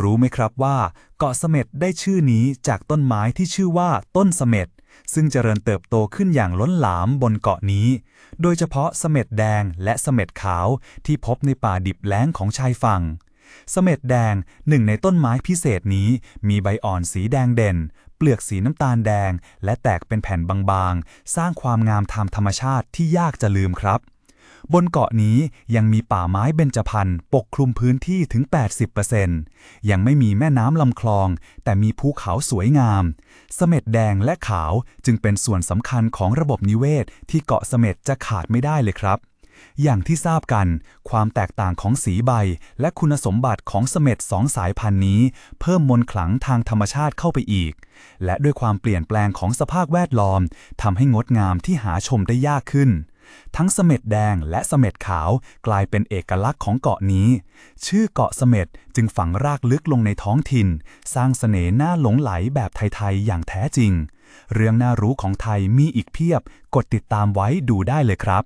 รู้ไหมครับว่าเกาะเสม็ดได้ชื่อนี้จากต้นไม้ที่ชื่อว่าต้นเสม็ดซึ่งเจริญเติบโตขึ้นอย่างล้นหลามบนเกาะนี้ โดยเฉพาะเสม็ดแดงและเสม็ดขาวที่พบในป่าดิบแล้งของชายฝั่ง เสม็ดแดงหนึ่งในต้นไม้พิเศษนี้ มีใบอ่อนสีแดงเด่น เปลือกสีน้ำตาลแดง และแตกเป็นแผ่นบางๆ สร้างความงามทางธรรมชาติที่ยากจะลืมครับ บนเกาะนี้ยังมีป่าไม้เบญจพรรณปกคลุมพื้นที่ถึง 80%ยังไม่มีแม่น้ำลำคลอง แต่มีภูเขาสวยงาม เสม็ดแดงและขาวจึงเป็นส่วนสำคัญของระบบนิเวศ ที่เกาะเสม็ดจะขาดไม่ได้เลยครับ อย่างที่ทราบกัน ความแตกต่างของสีใบ และคุณสมบัติของเสม็ดสองสายพันธุ์นี้ เพิ่มมนขลังทางธรรมชาติเข้าไปอีก และด้วยความเปลี่ยนแปลงของสภาพแวดล้อมทำให้งดงามที่หาชมได้ยากขึ้น ทั้งเสม็ดแดงและเสม็ดขาวกลายเป็นเอกลักษณ์ของเกาะนี้ ชื่อเกาะเสม็ดจึงฝังรากลึกลงในท้องถิ่น สร้างเสน่ห์น่าหลงไหลแบบไทยๆอย่างแท้จริง เรื่องน่ารู้ของไทยมีอีกเพียบ กดติดตามไว้ดูได้เลยครับ